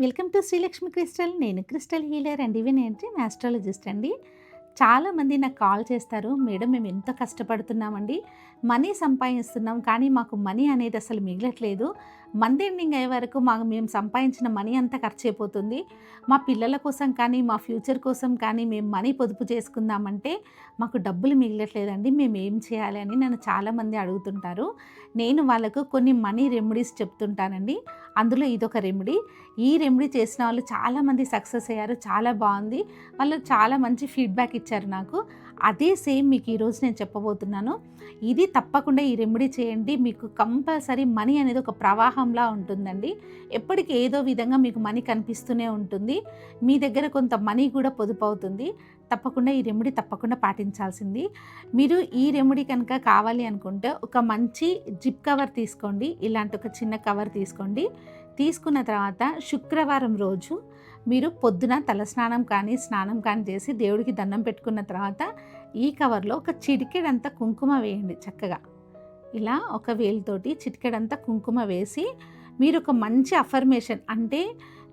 Welcome to Srilakshmi crystal. నేను crystal healer and ఇవి నేను ఆస్ట్రాలజిస్ట్ అండి. చాలామంది నాకు కాల్ చేస్తారు మేడం మేము ఎంత కష్టపడుతున్నామండి మనీ సంపాదిస్తున్నాం కానీ మాకు మనీ అనేది అసలు మిగలట్లేదు. మంత్ ఎండింగ్ అయ్యే వరకు మాకు మేము సంపాదించిన మనీ అంతా ఖర్చు అయిపోతుంది. మా పిల్లల కోసం కానీ మా ఫ్యూచర్ కోసం కానీ మేము మనీ పొదుపు చేసుకుందామంటే మాకు డబ్బులు మిగలట్లేదండి. మేము ఏం చేయాలి అని నన్ను చాలామంది అడుగుతుంటారు. నేను వాళ్ళకు కొన్ని మనీ రెమెడీస్ చెప్తుంటానండి. అందులో ఇదొక రెమెడీ. ఈ రెమెడీ చేసిన వాళ్ళు చాలామంది సక్సెస్ అయ్యారు చాలా బాగుంది. వాళ్ళు చాలా మంచి ఫీడ్బ్యాక్ ఇచ్చారు నాకు. అదే సేమ్ మీకు ఈరోజు నేను చెప్పబోతున్నాను. ఇది తప్పకుండా ఈ రెమెడీ చేయండి. మీకు కంపల్సరీ మనీ అనేది ఒక ప్రవాహంలా ఉంటుందండి. ఎప్పటికీ ఏదో విధంగా మీకు మనీ కనిపిస్తూనే ఉంటుంది. మీ దగ్గర కొంత మనీ కూడా పొదుపు అవుతుంది తప్పకుండా ఈ రెమెడీ తప్పకుండా పాటించాల్సింది. మీరు ఈ రెమెడీ కనుక కావాలి అనుకుంటే ఒక మంచి జిప్ కవర్ తీసుకోండి. ఇలాంటి ఒక చిన్న కవర్ తీసుకోండి. తీసుకున్న తర్వాత శుక్రవారం రోజు మీరు పొద్దున తలస్నానం కానీ స్నానం కానీ చేసి దేవుడికి దండం పెట్టుకున్న తర్వాత ఈ కవర్లో ఒక చిటికెడంతా కుంకుమ వేయండి చక్కగా. ఇలా ఒక వేలుతోటి చిటికెడంతా కుంకుమ వేసి మీరు ఒక మంచి అఫర్మేషన్ అంటే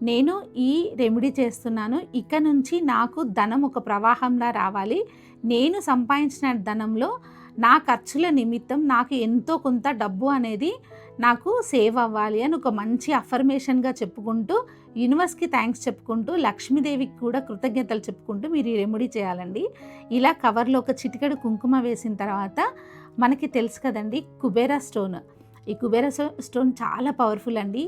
నేను ఈ రెమెడీ చేస్తున్నాను ఇక నుంచి నాకు ధనం ఒక ప్రవాహంలా రావాలి నేను సంపాదించిన ధనంలో నా ఖర్చుల నిమిత్తం నాకు ఎంతో కొంత డబ్బు అనేది నాకు సేవ్ అవ్వాలి అని ఒక మంచి అఫర్మేషన్గా చెప్పుకుంటూ యూనివర్స్కి థ్యాంక్స్ చెప్పుకుంటూ లక్ష్మీదేవికి కూడా కృతజ్ఞతలు చెప్పుకుంటూ మీరు ఈ రెమెడీ చేయాలండి. ఇలా కవర్లో ఒక చిటికెడు కుంకుమ వేసిన తర్వాత మనకి తెలుసు కదండి కుబేరా స్టోన్ ఈ కుబేర స్టోన్ చాలా పవర్ఫుల్ అండి.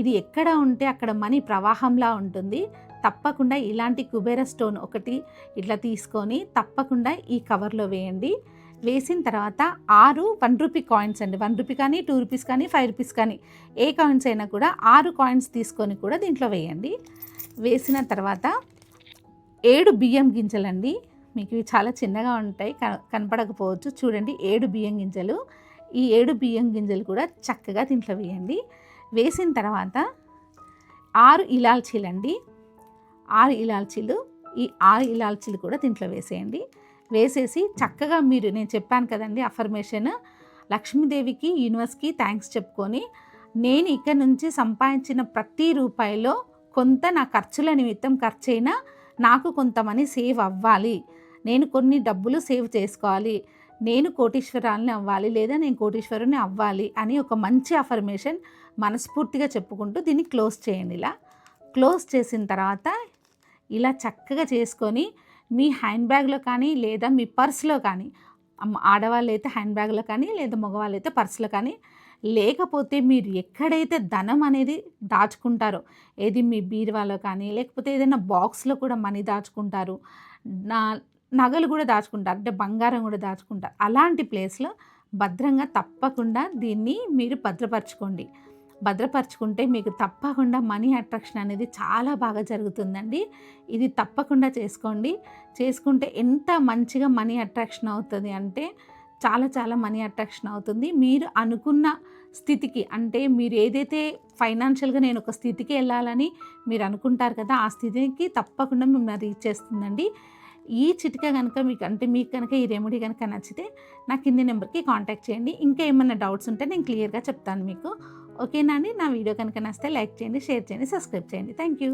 ఇది ఎక్కడ ఉంటే అక్కడ మనీ ప్రవాహంలా ఉంటుంది. తప్పకుండా ఇలాంటి కుబేర స్టోన్ ఒకటి ఇట్లా తీసుకొని తప్పకుండా ఈ కవర్లో వేయండి. వేసిన తర్వాత ఆరు వన్ రూపీ కాయిన్స్ అండి. వన్ రూపీ కానీ టూ రూపీస్ కానీ ఫైవ్ రూపీస్ కానీ ఏ కాయిన్స్ అయినా కూడా ఆరు కాయిన్స్ తీసుకొని కూడా దీంట్లో వేయండి. వేసిన తర్వాత ఏడు బియ్యం గింజలండి. మీకు ఇవి చాలా చిన్నగా ఉంటాయి కనపడకపోవచ్చు. చూడండి ఏడు బియ్యం గింజలు. ఈ ఏడు బియ్యం గింజలు కూడా చక్కగా దీంట్లో వేయండి. వేసిన తర్వాత ఆరు ఇలాల్చీలండి. ఆరు ఇలాల్చీలు ఈ ఆరు ఇలాల్చీలు కూడా దీంట్లో వేసేయండి. వేసేసి చక్కగా మీరు నేను చెప్పాను కదండి అఫర్మేషన్ లక్ష్మీదేవికి యూనివర్స్కి థ్యాంక్స్ చెప్పుకొని నేను ఇక్కడ నుంచి సంపాదించిన ప్రతి రూపాయిలో కొంత నా ఖర్చుల నిమిత్తం ఖర్చైనా నాకు కొంత మనీ సేవ్ అవ్వాలి. నేను కొన్ని డబ్బులు సేవ్ చేసుకోవాలి. నేను కోటీశ్వరాలని అవ్వాలి లేదా నేను కోటీశ్వరుని అవ్వాలి అని ఒక మంచి అఫర్మేషన్ మనస్ఫూర్తిగా చెప్పుకుంటూ దీన్ని క్లోజ్ చేయండి ఇలా. క్లోజ్ చేసిన తర్వాత ఇలా చక్కగా చేసుకొని మీ హ్యాండ్ బ్యాగ్లో కానీ లేదా మీ పర్స్లో కానీ ఆడవాళ్ళు అయితే హ్యాండ్ బ్యాగ్లో కానీ లేదా మగవాళ్ళు అయితే పర్స్లో కానీ లేకపోతే మీరు ఎక్కడైతే ధనం అనేది దాచుకుంటారో ఏది మీ బీరువాలో కానీ లేకపోతే ఏదైనా బాక్స్లో కూడా మనీ దాచుకుంటారు నా నగలు కూడా దాచుకుంటారు అంటే బంగారం కూడా దాచుకుంటారు అలాంటి ప్లేస్లో భద్రంగా తప్పకుండా దీన్ని మీరు భద్రపరచుకోండి. భద్రపరచుకుంటే మీకు తప్పకుండా మనీ అట్రాక్షన్ అనేది చాలా బాగా జరుగుతుందండి. ఇది తప్పకుండా చేసుకోండి. చేసుకుంటే ఎంత మంచిగా మనీ అట్రాక్షన్ అవుతుంది అంటే చాలా చాలా మనీ అట్రాక్షన్ అవుతుంది. మీరు అనుకున్న స్థితికి అంటే మీరు ఏదైతే ఫైనాన్షియల్గా నేను ఒక స్థితికి వెళ్ళాలని మీరు అనుకుంటారు కదా ఆ స్థితికి తప్పకుండా మిమ్మల్ని రీచ్ చేస్తుందండి ఈ చిటిక కనుక మీకు అంటే మీకు కనుక ఈ రెమెడీ కనుక నచ్చితే నా కింది నెంబర్కి కాంటాక్ట్ చేయండి. ఇంకా ఏమైనా డౌట్స్ ఉంటే నేను క్లియర్గా చెప్తాను మీకు. ఓకేనా అండి? నా వీడియో కనుక నచ్చితే లైక్ చేయండి షేర్ చేయండి సబ్స్క్రైబ్ చేయండి. Thank you.